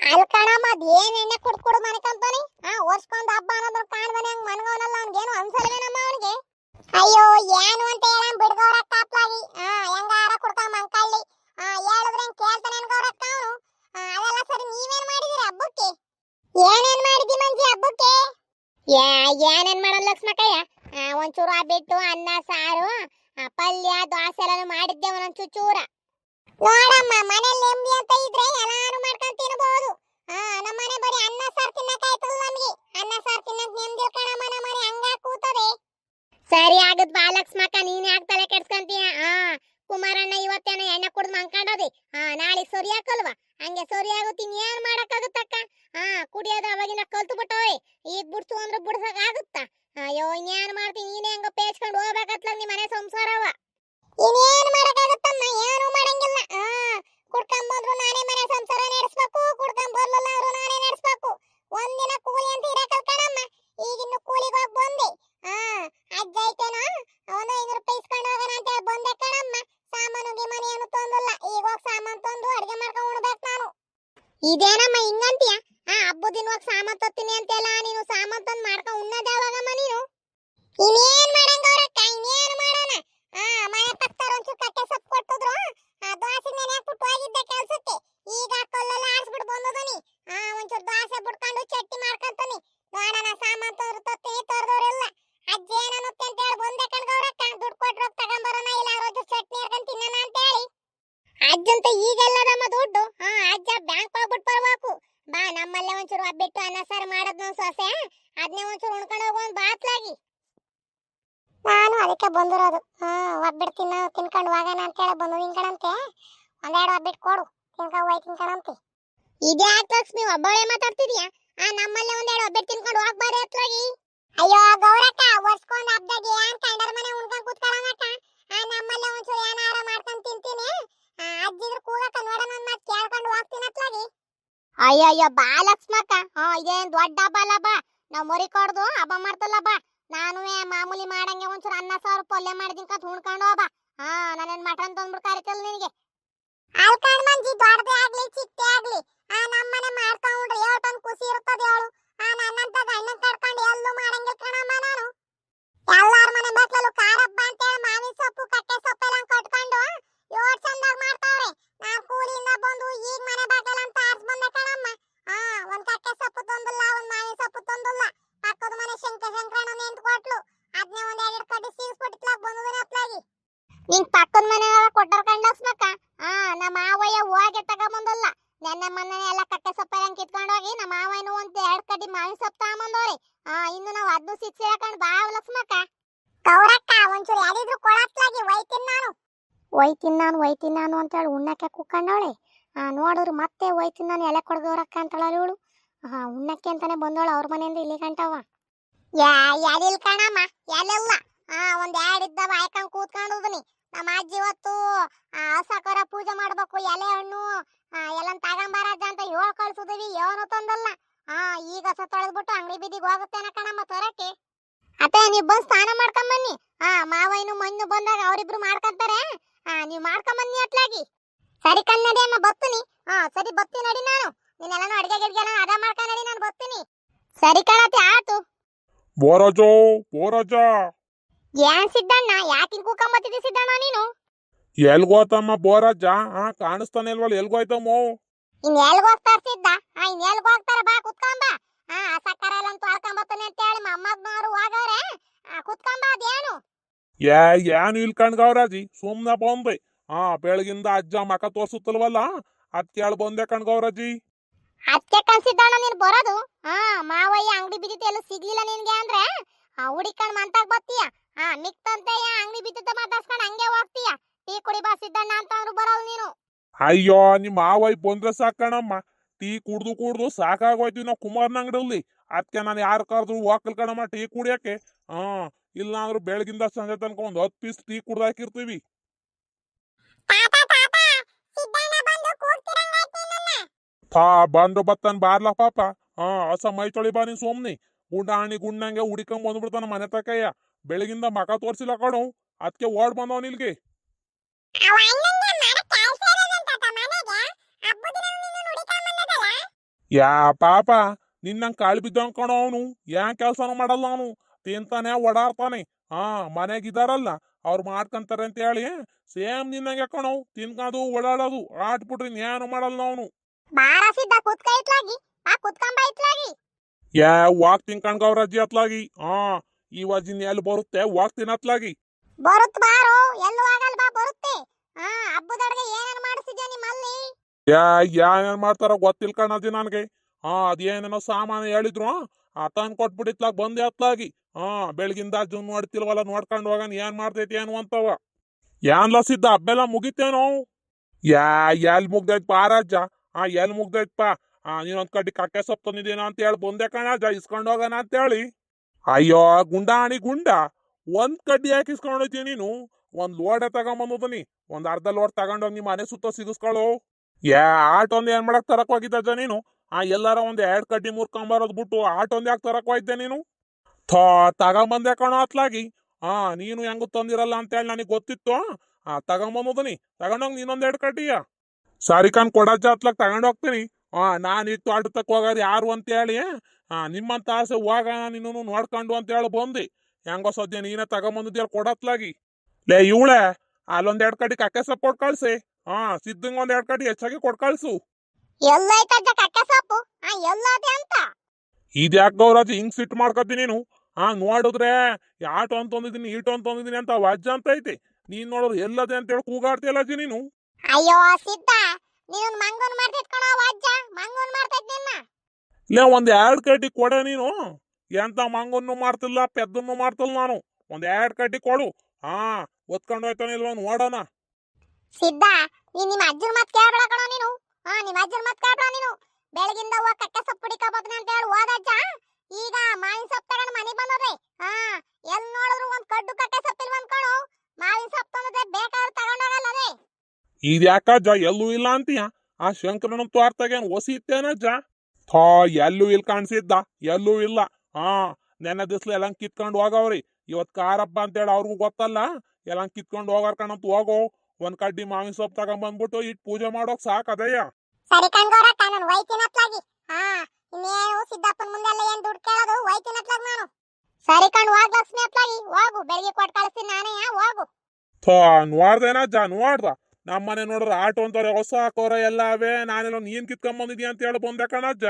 ಕಣಮ್ಮ ಅದ್ ಏನ್ ಎಣ್ಣೆ ಕುಡ್ ಕುಡ್ ಮನಿಕಂತಾನಿ ಹಾ ವರ್ಷಕೊಂದ್ ಹಬ್ಬ ಅನ್ನೋದ್ರ ಕಾಣ್ಬನೆ ಹಂಗ್ ಮನ್ಗವನಲ್ಲ ಅವ್ನ್ಗೇನು ಅನ್ಸಲ್ವೇನಮ್ಮ ಅವನಿಗೆ? ಅಯ್ಯೋ ಏನು ಅಂತ ಹೇಳ ಬಿಡ್ಗೌಡ ಕಾಪ್ಲಾಗಿ ಹಾ ಹೆಂಗಾರ ಕುಡ್ಕೊಂಡ್ ಮಂಕಳ್ಳಿ ಹಾ ಹೇಳಿದ್ರೆ ಕೇಳ್ತಾನೆ ಗೌಡಕ್ಕ ಅವನು. ಅದೆಲ್ಲ ಸರಿ ನೀವೇನ್ ಮಾಡಿದಿರಿ ಹಬ್ಬಕ್ಕೆ? ಏನೇನ್ ಮಾಡಿದಿ ಮಂಜಿ ಹಬ್ಬಕ್ಕೆ? ಯಾ ಏನೇನ್ ಮಾಡಲ್ಲ ಲಕ್ಷ್ಮಕ್ಕಯ್ಯ? ಆ, ಒಂಚೂರು ಆ ಬಿಟ್ಟು ಅನ್ನ ಸಾರು ಆ, ಪಲ್ಯ ದೋಸೆ ಎಲ್ಲ ಮಾಡಿದ್ದೆ ಒಂದೊಂದ್ ಚೂಚೂರ ನೋಡಮ್ಮ ಮನೇಲಿ ಎಂಬಿ ಅಂತ ಇದ್ರೆ ಎಲ್ಲಾನು ಮಾಡ್ಕೊಂಡು ತಿನ್ಬಹುದು ಹಾ ನಮ್ಮನೆ ಬರೀ ಅನ್ನ, ಸಾರು ತಿನ್ನಕಾಯ್ತಲ್ಲ ನಮ್ಗೆ. ಅನ್ನ, ಸಾರ್ ತಿನ್ನಕ್ ನೆಮ್ಮದಿ ಕಣಮ್ಮ ನಮ್ಮನೆ ಹಂಗ ಕೂತದೆ. ಸರಿ ಆಗದ್ ಬಾ ಮಕ್ಕ ನೀನ್ ಯಾಕೆ ತಲೆ ಕೆಡ್ಸ್ಕೊಂತೀಯ? ಹಾ ಕುಮಾರಣ್ಣ ಇವತ್ತೇನೋ ಎಣ್ಣೆ ಕುಡ್ದು ಮಂಕೊಂಡೋದಿ ಆ, ನಾಳೆ ಸರಿ ಹಾಕಲ್ವಾ? ಹಂಗೆ ಸರಿ ಆಗುತ್ತೆ ಏನ್ ಮಾಡಕ್ಕಾಗುತ್ತಕ್ಕ? ಹಾ ಕುಡಿಯೋದು ಅವಾಗಿನ ಕಲ್ತು ಬಿಟ್ಟವೆ ಈಗ ಬಿಡ್ಸು ಅಂದ್ರೆ ಬಿಡ್ಸಕ್ ಆಗುತ್ತಾ? ಅಯ್ಯೋ, ಇನ್ನೇನ್ ಮಾಡ್ತೀನಿ ನೀನೇ ಹಂಗ ಪೇಚ್ಕೊಂಡು ಹೋಗ್ಬೇಕತ್ಲ ನಿಮ್ಮ ಮನೆ ಸಂಸಾರವ. ಇನ್ನೇನ್ ಮಾಡಕ್ಕಾಗುತ್ತಮ್ಮ? ಏನು ಮಾಡಂಗಿಲ್ಲ. ಆ, ಕುಡ್ಕೊಂಬಂದ್ರು ನಾನೇ ಮನೆ ಸಂಸಾರ ನಡೆಸ್ಬೇಕು, ಕುಡ್ಕೊಂಬರ್ಲಿಲ್ಲ ಅವರು ನಾನೇ ನಡೆಸ್ಬೇಕು. ಒಂದಿನ ಕೂಲಿ ಅಂತ ಇರಕಲ್ ಕಣಮ್ಮ. ಈಗಿನ್ನು ಕೂಲಿಗೆ ಹೋಗಿ ಬಂದೆ. ಆ, ಅಜ್ಜ ಐತೇನೋ? ಅವನು ಐನೂರು ರೂಪಾಯಿ ಇಸ್ಕೊಂಡು ಹೋಗೋಣ ಅಂತ ಹೇಳಿ ಬಂದೆ ಕಣಮ್ಮ. ಸಾಮಾನು ಗಿಮಾನು ಏನು ತಂದಿಲ್ಲ ಈಗ ಹೋಗಿ ಸಾಮಾನು ತಂದು ಅಡುಗೆ ಮಾಡ್ಕೊಂಡು ಉಣ್ಬೇಕು ನಾನು. ಇದೇನಮ್ಮ ಹಿಂಗಂತೀಯ? ಆ ಹಬ್ಬದಿನ ಹೋಗಿ ಸಾಮಾನ್ ತತ್ತೀನಿ ಅಂತೆಲ್ಲ ನೀನು ಸಾಮಾನು ತಂದು ಮಾಡ್ಕೊಂಡು ಉಣ್ಣದ ಯಾವಾಗಮ್ಮ ನೀನು? ಇನ್ನೇನ್ ಅದಕ್ಕೆ ಬಂದಿರೋದು. ಹಾ ಒಬ್ಬಿಟ್ಟು ತಿನ್ನ ತಿನ್ಕೊಂಡು ಹೋಗೋಣ ಅಂತ ಹೇಳಿ ಬಂದು ತಿನ್ಕಣಂತೆ ಒಂದೆರಡು ಒಬ್ಬಿಟ್ಟು ಕೊಡು ತಿನ್ಕ ಹೋಯ್ ತಿನ್ಕಣಂತೆ ಇದೇ ಲಕ್ಷ್ಮಿ ಒಬ್ಬಳೆ ಮಾತಾಡ್ತಿದ್ಯಾ? ಆ ನಮ್ಮಲ್ಲೇ ಒಂದೆರಡು ಒಬ್ಬಿಟ್ಟು ತಿನ್ಕೊಂಡು ಹೋಗ್ಬಾರಿ ಅತ್ಲಾಗಿ ಅಯ್ಯೋ ಗೌರಕ್ಕ ಒರ್ಸ್ಕೊಂಡು ಹಬ್ಬದಾಗ ಏನ್ ಕಂಡರ ಮನೆ ಉಣ್ಕೊಂಡ್ ಕೂತ್ಕೊಳ್ಳೋಣಕ್ಕ ಆ ನಮ್ಮಲ್ಲೇ ಒಂಚೂರು ಏನಾರ ಮಾಡ್ಕೊಂಡು ತಿಂತೀನಿ. ಅಜ್ಜಿದ್ರ ಕೂಗಕ್ಕ ನೋಡೋಣ ಅಂತ ಮಾತ್ ಕೇಳ್ಕೊಂಡು ಹೋಗ್ತೀನಿ ಅತ್ಲಾಗಿ ಅಯ್ಯಯ್ಯೋ ಬಾ ಲಕ್ಷ್ಮಕ್ಕ ಹಾ ಇದೇನು ದೊಡ್ಡ ಹಬ್ಬ ಅಲ್ಲ ಬಾ ನಾವ್ ಮರಿ ಕೊಡ್ದು ಹಬ್ಬ ಮಾಡ್ತಲ್ಲ ಬಾ. ನಾನು ಮಾಮೂಲಿ ಮಾಡಂಗೆ ಒಂಚೂರು ಅನ್ನ ಸಾರು ಪಲ್ಯ ಮಾಡಿದಿನ ಕಂತ ಹುಣ್ಕೊಂಡು ಹೋಗ ಹಾ, ನಾನೇನ್ ಮಟನ್ ತಂದ್ಬಿಟ್ಟು ಕರಿತಲ್ ನಿನಗೆ? ಅಲ್ಕಂಡ್ ಮಂಜಿ, ದೊಡ್ಡದೇ ಆಗ್ಲಿ ಚಿಟ್ಟೆ ಆಗ್ಲಿ. ಆ, ನಮ್ಮನೆ ಮಾಡ್ಕೊಂಡ್ರಿ ಹೇಳ್ತಂದ್ ಖುಷಿ ಇರ್ತದ ಹೇಳು. ಆ, ನನ್ನಂತ ಗಂಡನ್ ಕರ್ಕೊಂಡು ಎಲ್ಲೂ ಮಾಡಂಗಿಲ್ಲ ಕಣಮ್ಮ. ಅಂತೇಳಿ ಉಣ್ಣಕ್ಕೆ ಕುಕ್ಕಂಡವಳೆ ಆ ನೋಡಿದ್ರು ಮತ್ತೆ ಹೋಯ್ತು ನಾನು ಎಲೆ ಕೊಡ್ದವ್ರಕ್ಕ ಅಂತಾಳಲ್ಲ ಇವಳು. ಹಾ ಉಣ್ಣಕ್ಕೆ ಅಂತಾನೆ ಬಂದವಳು ಅವ್ರ ಮನೆಯಿಂದ ಇಲ್ಲಿ ಗಂಟವ ಯಾ ಎಲಿಲ್ ಕಣಮ್ಮ ಎಲೆಲ್ಲ ಆ ಒಂದ್ ಎರಡ್ ಇದ್ದ ಬಾಯ್ಕಂಡ್ ಕೂತ್ಕೊಂಡಿದ್ನಿ ನಮ್ಮ ಅಜ್ಜಿ ಇವತ್ತು ಆ, ಹಸಕರ ಪೂಜೆ ಮಾಡ್ಬೇಕು ಎಲೆ ಹಣ್ಣು ಎಲ್ಲನ್ ತಗೊಂಬಾರಜ್ಜ ಅಂತ ಹೇಳ್ ಕಳ್ಸಿದ್ವಿ ಏನು ತಂದಲ್ಲ ಆ ಈಗ ಹಸ ತೊಳೆದ್ಬಿಟ್ಟು ಅಂಗಡಿ ಬೀದಿಗೆ ಹೋಗುತ್ತೇನ ಕಣಮ್ಮ ತರಕ್ಕೆ? ಅತ್ತೆ ನೀವು ಬಂದು ಸ್ನಾನ ಮಾಡ್ಕೊಂಬನ್ನಿ ಆ ಮಾವಯ್ಯನು ಮಣ್ಣು ಬಂದಾಗ ಅವರಿಬ್ರು ಮಾಡ್ಕೊಂತಾರೆ. ನೀವ್ ಮಾಡ್ಕೊಂಬನ್ನಿ ಅಟ್ಲಾಗಿ. ಸರಿ ಕನ್ನಡಿ ಅಮ್ಮ ಬತ್ತೀನಿ. ಹಾ ಸರಿ ಬತ್ತೀನಿ ನಡಿ ನಾನು. ನೀನೆಲ್ಲಾನು ಅಡಿಗೆ ಗಿಡ್ಗೆ ಅದ ಮಾಡ್ಕೊಂಡ್ ನಡಿ ನಾನು ಬತ್ತೀನಿ. ಸರಿ ಕಣತಿ ಆತು ಓ ಬೋರೋಜ ಏನ್ ಸಿದ್ದಣ್ಣ ಯಾಕಿನ್ ಕೂಕೊಂಬತ್ತಿದ್ದಿ ಸಿದ್ದಣ್ಣ ನೀನು? ಎಲ್ಗೋತಮ್ಮ ಬೋರಾಜ ಹಾ ಕಾಣಿಸ್ತಾನೆ ಇಲ್ವಲ್ಲ ಎಲ್ಗೋಯ್ತಮ್ಮೋ ಇನ್ ಎಲ್ಗ್ ಹೋಗ್ತಾರ ಸಿದ್ದ? ಆ ಇನ್ ಎಲ್ಗ್ ಹೋಗ್ತಾರ ಬಾ ಕುತ್ಕೊಂಬ ಆ ಸಕ್ಕರೆ ಎಲ್ಲ ತೊಳ್ಕೊಂಬತ್ತಾನೆ ಅಂತ ಹೇಳಿ ಮೊಮ್ಮಗ್ನವ್ರು ಹೋಗವ್ರೆ. ಏ ಏನು ಇಲ್ಲಿ ಕಣ್ಗವ್ರಾಜಿ ಸುಮ್ಮನೆ ಬಂದೆ ಹಾ ಬೆಳಗಿಂದ ಅಜ್ಜ ಮಕ ತೋರ್ಸುತ್ತಲ್ವಲ್ಲ? ಅದ್ ಕೇಳ ಬಂದೆ ಕಣ್ಗವ್ರಾಜಿ ಅದಕ್ಕೆ ಕನ್ಸಿದ್ದಣ್ಣ ನೀನ್ ಬರೋದು? ಹಾ ಮಾವಯ್ಯ ಅಂಗಡಿ ಬಿದ್ದಿತ್ತು ಎಲ್ಲ ಸಿಗ್ಲಿಲ್ಲ ನಿನ್ಗೆ ಅಂದ್ರೆ? ಆ ಹುಡಿಕಂಡ್ ಮಂತಾಗ್ ಬತ್ತೀಯ? ಹಾ ಮಿಕ್ತಂತೆ ಅಂಗಡಿ ಬಿದ್ದಿತ್ತ ಮಾತಾಡ್ಸ್ಕೊಂಡ್ ಹಂಗೆ ಹೋಗ್ತೀಯ? ಟೀ ಕುಡಿ ಬಾ ಸಿದ್ದಣ್ಣ ಅಂತ ಅಂದ್ರು ಬರೋದು ನೀನು. ಅಯ್ಯೋ ನಿಮ್ಮ ಮಾವಯ್ಯ ಬಂದ್ರೆ ಸಾಕಣಮ್ಮ ಟೀ ಕುಡ್ದು ಕುಡ್ದು ಸಾಕಾಗೋಯ್ತೀವಿ ನಾವು ಕುಮಾರ್ನ ಅಂಗಡಿಯಲ್ಲಿ ಅದಕ್ಕೆ ನಾನು ಯಾರು ಕರೆದ್ರು ಹೋಗ್ಲಿ ಕಣಮ್ಮ ಟೀ ಕುಡಿಯಕ್ಕೆ. ಹಾ ಇಲ್ಲ ಅಂದ್ರು ಬೆಳಗಿಂದ ಸಂಜೆ ತನಕ ಒಂದು ಹತ್ತು ಪೀಸ್ ಟೀ ಕುಡ್ದಾಕಿರ್ತೀವಿ ಬಂದು ಥಾ ಬಂದ್ರು ಬತ್ತನ್ ಬಾರ್ಲ ಪಾಪ. ಹಾ ಹೊಸ ಮೈ ತೊಳಿ ಬಾ ನೀನ್ ಸುಮ್ನಿ. ಗುಂಡಾಣಿ ಗುಂಡಂಗೆ ಹುಡಿಕೊಂಡ್ ಬಂದ್ಬಿಡ್ತಾನ ಮನೆ ತಕಯ್ಯ ಬೆಳಗಿಂದ ಮಕ ತೋರ್ಸಿಲ್ಲ ಕಣು. ಅದಕ್ಕೆ ಓಡ್ ಬಂದವ ನಿಲ್ಗೆ ಯಾ ಪಾಪ. ನಿನ್ನಂಗ್ ಕಾಳು ಬಿದ್ದವ್ ಕಣೋ ಅವನು. ಯಾ ಕೆಲ್ಸನೂ ಮಾಡಲ್ಲ ಅವನು. ತಿಂತಾನೆ ಓಡಾಡ್ತಾನೆ. ಹಾ ಮನೆಗಿದಾರಲ್ಲ ಅವ್ರು ಮಾಡ್ಕೊಂತಾರೆ ಅಂತ ಹೇಳಿ ಸೇಮ್ ನಿನ್ನಂಗೆ ಕಣವು ತಿನ್ಕೊಂಡು ಓಡಾಡೋದು ಆಟ್ಬಿಟ್ರಿ ಏನು ಮಾಡಲ್ಲ ಅವನು. ಯಾ ವಾಕ್ ವಾಗ್ತೀನಿ ಕಣ್ಗವ್ರಜ್ಜಿ ಅತ್ಲಾಗಿ. ಹಾ ಈ ವಜಿನ ಎಲ್ಲಿ ಬರುತ್ತೆ? ವಾಕ್ ಅತ್ಲಾಗಿ ಬರುತ್ ಬಾರೋ ಎಲ್ಲೂ ಆಗಲ್ಲ ಬಾ ಬರುತ್ತೆ. ಹಾ ಹಬ್ಬದ ಅಡ್ಗೆ ಏನೇನ್ ಮಾಡಿಸಿದ್ಯಾ ನಿಮ್ಮಲ್ಲಿ? ಯಾ ಏನೇನು ಮಾಡ್ತಾರ ಗೊತ್ತಿಲ್ಲ ಅಜ್ಜಿ ನನ್ಗೆ. ಹಾ ಅದೇನೇನೋ ಸಾಮಾನು ಹೇಳಿದ್ರು ಆ ತಂದು ಕೊಟ್ಬಿಟ್ಟಿತ್ಲಾಗ ಬಂದೆ ಅತ್ಲಾಗಿ. ಹಾ, ಬೆಳಗಿಂದ ಜೂನ್ ನೋಡ್ತಿಲ್ವಲ್ಲ, ನೋಡ್ಕೊಂಡು ಹೋಗನ್ ಏನ್ ಮಾಡ್ತೈತಿ, ಏನು ಅಂತವ. ಏನ್ ಸಿದ್ದ ಹಬ್ಬೆಲ್ಲ ಮುಗಿತೇನೋ ಯಾ, ಎಲ್ ಮುಗ್ದೈತ್ ಪಾರಜ್ಜ ಆ ಎಲ್ ಮುಗ್ದೈತ್ಪ ಆ ನೀನೊಂದ್ ಕಡ್ಡಿ ಕಕ್ಕೆ ಸೊಪ್ಪು ತಂದಿದ್ದೀನ ಅಂತ ಹೇಳಿ ಬಂದೆ ಕಣಜ್ಜ ಇಸ್ಕೊಂಡು ಅಂತ ಹೇಳಿ ಅಯ್ಯೋ, ಗುಂಡಾಣಿ ಗುಂಡ, ಒಂದ್ ಕಡ್ಡಿ ಯಾಕೆ ಇಸ್ಕೊಂಡು ಹೋಯ್ತೀನಿ ನೀನು? ಒಂದ್ ಲೋಡೆ ತಗೊಂಬಂದನಿ ಒಂದ್ ಅರ್ಧ ಲೋಡ್ ತಗೊಂಡೋಗಿ ನಿಮ್ಮ ಮನೆ ಸುತ್ತ ಸಿಗಿಸ್ಕೊಳ್ಳೋ. ಯಾ ಆಟ ಒಂದ್ ಏನ್ ಮಾಡಕ್ ತರಕ್ ಹೋಗಿದ್ದ ನೀನು? ಆ ಎಲ್ಲಾರ ಒಂದ್ ಎರಡ್ ಕಡ್ಡಿ ಮುರ್ಕೊಂಬರೋದ್ ಬಿಟ್ಟು ಆಟ ಒಂದ್ ಯಾಕೆ ತರಕ್ ಹೋಯ್ದೆ ನೀನು? ಥೋ ತಗೊಂಬಂದೆ ಕಣೋ ಅತ್ಲಾಗಿ. ಆ ನೀನು ಹೆಂಗು ತಂದಿರಲ್ಲ ಅಂತೇಳಿ ನನಗೆ ಗೊತ್ತಿತ್ತು. ಆ ತಗೊಂಬಂದನಿ ತಗೊಂಡೋಗಿ ನೀನೊಂದು ಎರಡು ಕಡ್ಡಿಯ ಸಾರಿ ಕಾನ್ ಕೊಡಜ್ಜ ಅತ್ಲಾಗ್ ತಗೊಂಡೋಗ್ತೀನಿ ಆ ನಾನ್ ಇಟ್ಟು ಆಟ ತಕ್ಕ ಹೋಗಾರ ಯಾರು ಅಂತ ಹೇಳಿ ಆ ನಿಮ್ಮಂತ ಆಸೆ ಹೋಗ ನೀನು ನೋಡ್ಕೊಂಡು ಅಂತ ಹೇಳಿ ಬಂದಿ. ಹೆಂಗೋ ಸದ್ಯ ನೀನೇ ತಗೊಂಬಂದಿದ್ಯಲ್ಲ ಕೊಡತ್ಲಾಗಿ ಲೇ ಇವಳೆ ಅಲ್ಲೊಂದು ಎರಡು ಕಡ್ಡಿ ಕಕ್ಕೆ ಸೊಪ್ಪು ಕೊಟ್ಟು ಕಳಿಸಿ. ಹಾ ಸಿದ್ದಂಗ್ ಒಂದ್ ಎರಡ್ ಕಡ್ಡಿ ಹೆಚ್ಚಾಗಿ ಕೊಟ್ಟು ಕಳಿಸು. ಎಲ್ಲೈತಜ್ಜ ಕಕ್ಕೆ ಸೊಪ್ಪು ಆ ಎಲ್ಲದೆ ಅಂತ? ಇದ್ಯಾಕ್ ಗೌರಾಜ್ ಹಿಂಗ್ ಸಿಟ್ಟು ಮಾಡ್ಕೊತೀನಿ ನೀನು? ಹಾ ನೋಡಿದ್ರೆ ಆಟೋ ಅಂತ ತಂದಿದ್ದೀನಿ ಈಟೋ ಅಂತ ತಂದಿದ್ದೀನಿ ಅಂತ ವಜ್ಜ ಅಂತ ಐತಿ. ನೀನ್ ನೋಡಿದ್ರೆ ಎಲ್ಲದೆ ಅಂತ ಹೇಳಿ ಕೂಗಾಡ್ತಿಯಲ್ಲ ಅಜ್ಜಿ ನೀನು? ಅಯ್ಯೋ ಸಿದ್ಧ. ನೀನು ಮಂಗನ್ ಮಾಡ್ತಿದ್ ಕಣ ಅಜ್ಜ ಮಂಗನ್ ಮಾಡ್ತೈತ್ ನಿನ್ನ. ಇಲ್ಲ ಒಂದ್ ಎರಡ್ ಕಡ್ಡಿ ಕೊಡೆ ನೀನು. ಎಂತ ಮಂಗನ್ನು ಮಾಡ್ತಿಲ್ಲ ಪೆದ್ದನ್ನು ಮಾಡ್ತಿಲ್ಲ ನಾನು. ಒಂದ್ ಎರಡ್ ಕಡ್ಡಿ ಕೊಡು. ಹಾ ಒತ್ಕೊಂಡು ಹೋಯ್ತಾನೆ ಇಲ್ವ ನೋಡೋಣ ಸಿದ್ಧ ನೀನ್ ನಿಮ್ಮ ಅಜ್ಜನ ಮತ್ ಕೇಳ್ಬೇಡ ಕಣ ನೀನು. ಹಾ ನಿಮ್ಮ ಅಜ್ಜನ ಮತ್ ಕೇಳ್ಬೇಡ ನೀನು. ಬೆಳಗಿಂದ ಹೋಗ್ ಕಕ್ಕೆ ಸೊಪ್ಪು ಹುಡಿಕೋಬೋದ್ನ ಅಂತ ಹೇಳಿ ಹೋದಜ್ಜ ಈಗ ಮಾವಿನ ಸೊಪ್ಪು ತಗೊಂಡು ಮನೆಗೆ ಬಂದದೆ ಹಾ ಎಲ್ಲಿ ನೋಡಿದ್ರು ಒಂದ್ ಕಡ್ಡು ಕಟ್ಟೆ ಸೊಪ್ಪಿಲ್ ಅನ್ಕೊಳು. ಮಾವಿನ ಸೊಪ್ಪು ತಂದ್ರೆ ಬೇಕಾದ್ರೆ ಇದ್ಯಾಕ ಜ ಎಲ್ಲೂ ಇಲ್ಲ ಅಂತೀಯ? ಆ ಶಂಕರನ ತ್ವಾರ್ತಾಗೇನ್ ಒಸಿ ಜ ಥಾ ಎಲ್ಲೂ ಇಲ್ಲ ಕಾಣಿಸಿದ್ದ ಎಲ್ಲೂ ಇಲ್ಲ. ಹಾ ನೆನ್ನೆ ದಿಸ್ಲು ಎಲ್ಲ ಕಿತ್ಕೊಂಡು ಹೋಗವ್ರಿ. ಇವತ್ ಕಾರಪ್ಪ ಅಂತೇಳಿ ಅವ್ರಿಗೂ ಗೊತ್ತಲ್ಲ? ಎಲ್ಲ ಕಿತ್ಕೊಂಡು ಹೋಗಾರ ಕಣಂತ ಹೋಗೋ. ಒಂದ್ ಕಡ್ಡಿ ಮಾವಿನ ಸೊಪ್ಪು ತಗೊಂಬಂದ್ಬಿಟ್ಟು ಇಟ್ ಪೂಜೆ ಮಾಡೋಕ್ ಸಾಕದಯ್ಯ ಸರಿ ಕಣ್ಗೌರಕ್ಕ ನಾನು ವೈತಿನತ್ಲಾಗಿ. ಹಾ ಇನ್ನೇನು ಸಿದ್ದಪ್ಪನ ಮುಂದೆಲ್ಲ ಏನ್ ದುಡ್ಡು ಕೇಳೋದು? ವೈತಿನತ್ಲಾಗ್ ನಾನು. ಸರಿ ಕಣ್, ಹೋಗ್ ಲಕ್ಷ್ಮಿ ಅತ್ಲಾಗಿ ಹೋಗು ಬೆಳಿಗ್ಗೆ ಕೊಟ್ಟು ಕಳಿಸ್ತೀನಿ ನಾನೇ ಹೋಗು. ಥೋ, ನೋಡ್ದೇನ ಜಾ, ನೋಡ್ದ? ನಮ್ಮನೆ ನೋಡ್ರ ಆಟೋ ಅಂತಾರೆ ಹೊಸ ಹಾಕೋರ ಎಲ್ಲ ಅವೇ. ನಾನೆಲ್ಲ ನೀನ್ ಕಿತ್ಕೊಂಬಂದಿದ್ಯಾ ಅಂತ ಹೇಳಿ ಬಂದೆ ಕಣಜ್ಜ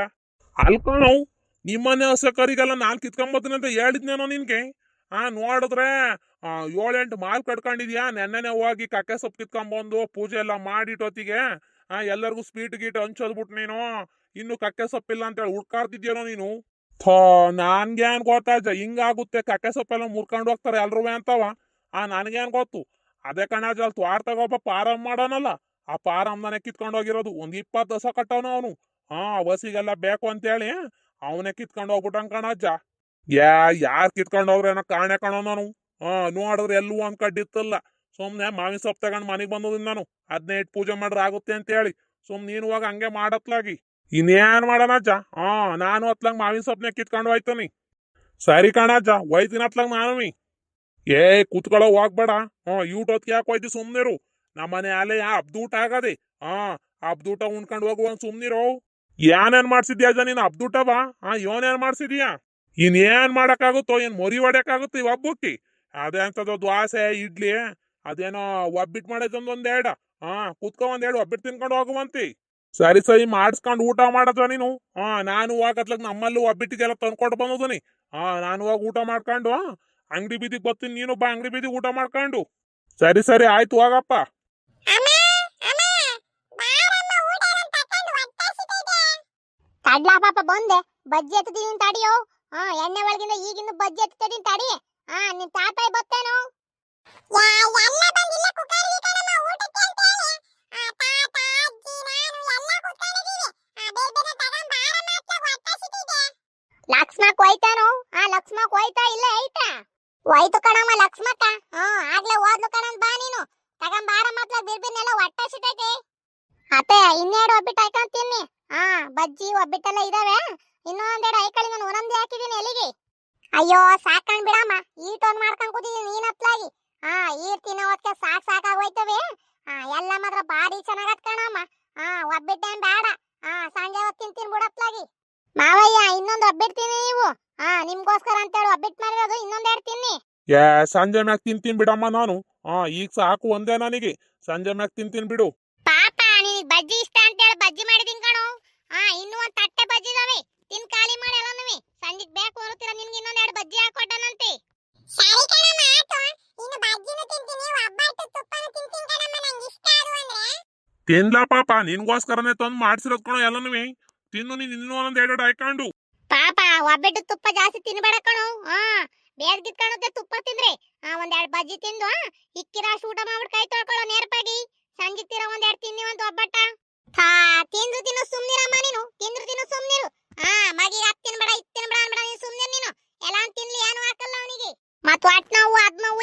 ಅಲ್ಕಣವ್ ನಿಮ್ಮನೆ ಹೊಸ ಕರಿಗೆಲ್ಲ ನಾನ್ ಕಿತ್ಕೊಂಬತ್ತೀನಿ ಅಂತ ಹೇಳಿದ್ನೇನೋ ನಿನ್ಗೆ? ಆ, ನೋಡಿದ್ರೆ ಏಳೆಂಟು ಮಾಲ್ ಕಟ್ಕೊಂಡಿದ್ಯಾ? ನೆನ್ನೆನೆ ಹೋಗಿ ಕಕ್ಕೆ ಸೊಪ್ಪು ಕಿತ್ಕೊಂಬಂದು ಪೂಜೆ ಎಲ್ಲ ಮಾಡಿಟ್ಟೊತ್ತಿಗೆ ಎಲ್ಲರಿಗೂ ಸ್ವೀಟ್ ಗೀಟ್ ಹಂಚೋದ್ಬಿಟ್ಟು ನೀನು. ಇನ್ನು ಕಕ್ಕೆ ಸೊಪ್ಪಿಲ್ಲ ಅಂತೇಳಿ ಹುಡ್ಕಾಡ್ತಿದ್ಯೇನೋ ನೀನು? ಥೋ ನನ್ಗೇನ್ ಇದ್ದ, ಹಿಂಗಾಗುತ್ತೆ ಕಕ್ಕೆ ಸೊಪ್ಪೆಲ್ಲ ಮುರ್ಕೊಂಡು ಹೋಗ್ತಾರೆ ಎಲ್ರೂ ಅಂತವ. ಆ ನನ್ಗೇನ್ ಗೊತ್ತು? ಅದೇ ಕಣಾಜ, ಅಲ್ಲಿ ತ್ವಾರ್ ತಗೊಬ್ಬ ಪಾರಂ ಮಾಡೋನಲ್ಲ. ಆ ಪಾರಮ್ನೇ ಕಿತ್ಕೊಂಡು ಹೋಗಿರೋದು. ಒಂದ್ ಇಪ್ಪತ್ತು ದಸ ಕಟ್ಟವನು ಅವನು. ಹಾ ವಸಿಗೆಲ್ಲ ಬೇಕು ಅಂತೇಳಿ ಅವನೇ ಕಿತ್ಕೊಂಡು ಹೋಗ್ಬಿಟ್ಟಂಗ್ ಕಣಜ್ಜ ಯಾ, ಯಾರ್ ಕಿತ್ಕೊಂಡು ಹೋಗ್ರೇನೋ ಕಾಣೆ ಕಣೋ ನಾನು. ಹಾ, ನೋಡಿದ್ರೆ ಎಲ್ಲೂ ಒಂದ್ ಕಡ್ಡಿತ್ತಲ್ಲ ಸುಮ್ನೆ ಮಾವಿನ ಸೊಪ್ಪು ತಗೊಂಡು ಮನೆಗೆ ಬಂದದಿನ್ ನಾನು. ಇಟ್ಟು ಪೂಜೆ ಮಾಡ್ರೆ ಆಗುತ್ತೆ ಅಂತ ಹೇಳಿ ಸುಮ್ ನೀನು ಹೋಗ ಹಂಗೆ ಮಾಡತ್ಲಾಗಿ. ಇನ್ನೇನ್ ಮಾಡೋಣಜ್ಜ ಹಾ, ನಾನು ಅತ್ಲಂಗ್ ಮಾವಿನ ಸೊಪ್ಪನೆ ಕಿತ್ಕೊಂಡು ಹೋಯ್ತಾನಿ ಸರಿ ಅಜ್ಜ ಹೋಯ್ತೀನಿ ಅತ್ಲಂಗ್ ನಾನು ಏ, ಕೂತ್ಕೊಳ್ಳೋ ಹೋಗ್ಬೇಡ ಹ್ಞೂ ಯೂಟೊತ್ಗೆ ಯಾಕೆ ಹೋಯ್ತಿ ಸುಮ್ನಿರು? ನಮ್ಮನೆ ಅಲೆ ಯಾ ಅಬ್ದೂಟ ಆಗದೆ? ಹಾ, ಅಬ್ದೂಟ ಉಣ್ಕೊಂಡು ಹೋಗುವ ಸುಮ್ನಿರು. ಏನೇನ್ ಮಾಡ್ಸಿದ್ಯಾ ಅಜ್ಜ ನೀನು ಅಬ್ದೂಟವ ಹಾ ಯೋನೇನ್ ಮಾಡ್ಸಿದ್ಯಾ? ಇನ್ನೇನ್ ಮಾಡಕ್ಕಾಗುತ್ತೋ, ಏನ್ ಮೊರಿ ಹೊಡ್ಯಕ್ಕಾಗುತ್ತೆ ಈ ಹಬ್ಬಕ್ಕೆ? ಅದೇ ಅಂತದ್ದು ದ್ವಾಸೆ, ಇಡ್ಲಿ, ಅದೇನೋ ಒಬ್ಬಿಟ್ಟು ಮಾಡೈತಂದ್ ಒಂದೆರಡ. ಹಾ, ಕುತ್ಕೊ ಒಂದೆರಡು ಒಬ್ಬಿಟ್ಟು ತಿನ್ಕೊಂಡು ಹೋಗುವಂತಿ ಸರಿ ಸರಿ ಮಾಡಿಸ್ಕೊಂಡು ಊಟ ಮಾಡತ್ವ ನೀನು? ಹಾ, ನಾನು ಹೋಗತ್ಲಕ್ ನಮ್ಮಲ್ಲೂ ಒಬ್ಬಿಟ್ಟಿಗೆಲ್ಲ ತಂದ್ಕೊಟ್ಟು ಬಂದದನಿ. ಹಾ, ನಾನು ಹೋಗಿ ಊಟ ಮಾಡ್ಕೊಂಡು ಅಂಗಡಿ ಬೀದಿಗೆ ಬರ್ತೀನಿ ನೀನು, ಬಾ ಅಂಗಡಿ ಬೀದಿಗೆ ಊಟ ಮಾಡ್ಕೊಂಡು. ಸರಿ ಸರಿ, ಆಯ್ತು, ಹೋಗಪ್ಪ. ತಡ್ಲಾ ಪಾಪ, ಬಂದೆ. ಬಜ್ಜಿ ಎತ್ತಿದೀನಿ ತಡಿಯೋ. ಹಾ, ಎಣ್ಣೆ ಒಳಗಿಂದ ಈಗಿಂದ ಬಜ್ಜಿ ಎತ್ತಿದೀನಿ ತಡಿ. ಹಾ, ನಿನ್ ತಾತಾಯಿ ಏ ಸಂಜೆ ಮ್ಯಾಗ ತಿಂತೀನಿ ಬಿಡಮ್ಮ ನಾನು. ಹಾ ಈಗ ಸಾಕು ಒಂದೇ ನನಗೆ. ಸಂಜೆ ಮ್ಯಾಗ ತಿಂತೀನಿ ಬಿಡು. ಪಾಪ ನಿನಗ್ ಬಜ್ಜಿ ಇಷ್ಟ ಅಂತ ಹೇಳಿ ಬಜ್ಜಿ ಮಾಡಿದೀನಿ ಕಣೋ. ಹಾ ಇನ್ನೂ ಒಂದ್ ತಟ್ಟೆ ಬಜ್ಜಿ ಇದಾವೆ. ತಿನ್ ಖಾಲಿ ಮಾಡಿ ಎಲ್ಲನೂ ಸಂಜಿಗ್ ಬೇಕು ಹೊರತಿರ ನಿನ್ಗೆ ಇನ್ನೊಂದೆರಡು ಬಜ್ಜಿ ಹಾಕೊಟ್ಟನಂತೆ ಸರಿ ಕಣಮ್ಮ ಆತು ಇನ್ನು ಬಜ್ಜಿನೂ ತಿಂತೀನಿ ಒಬ್ಬಟ್ಟು ತುಪ್ಪನೂ ತಿಂತೀನಿ ಕಣಮ್ಮ. ನಂಗೆ ಇಷ್ಟ ಅದು ಅಂದ್ರೆ. ತಿನ್ಲಾ ಪಾಪ ನಿನ್ಗೋಸ್ಕರನೇ ತಂದು ಮಾಡ್ಸಿರೋದ್ ಕಣೋ ಎಲ್ಲನೂ ತಿನ್ನು ನೀನು ಇನ್ನೂ ಒಂದೊಂದ್ ಎರಡು ಹಾಕೊಂಡು ಪಾಪ ಒಬ್ಬಟ್ಟು ತುಪ್ಪ ಜಾಸ್ತಿ ತಿನ್ಬೇಡ ಕಣೋ. ಹಾ ಬೇರ್ಗಿದ್ ಕಾಣುತ್ತೆ ತುಪ್ಪ ತಿಂದ್ರೆ, ಆ ಒಂದೆರಡು ಬಜ್ಜಿ ತಿಂದು ಇಕ್ಕಿರ ಊಟ ಮಾಡ್ಬಿಟ್ಟು ಕೈ ತೊಳ್ಕೊಳ್ಳೋ ನೇರ್ಪಾಗಿ. ಸಂಜೆ ತೀರ ಒಂದೆರಡು ತಿನ್ನಿ ಒಂದು ಒಬ್ಬಟ್ಟ. ಹಾ ತಿಂದ್ರು ತಿನ್ನು ಸುಮ್ನಿರಮ್ಮ ನೀನು, ತಿಂದ್ರು ತಿನ್ನು ಸುಮ್ನಿರು. ಹಾ ಮಗಿ ಹತ್ ತಿನ್ಬೇಡ ಇತ್ತಿನ ತಿನ್ಬೇಡ ಅನ್ಬೇಡ, ನೀನು ಸುಮ್ನಿರ್ ನೀನು. ಎಲ್ಲ ತಿನ್ಲಿ, ಏನು ಹಾಕಲ್ಲ ಅವನಿಗೆ. ಮತ್ ಒಟ್ ನೋವು ಅದ್ ನೋವು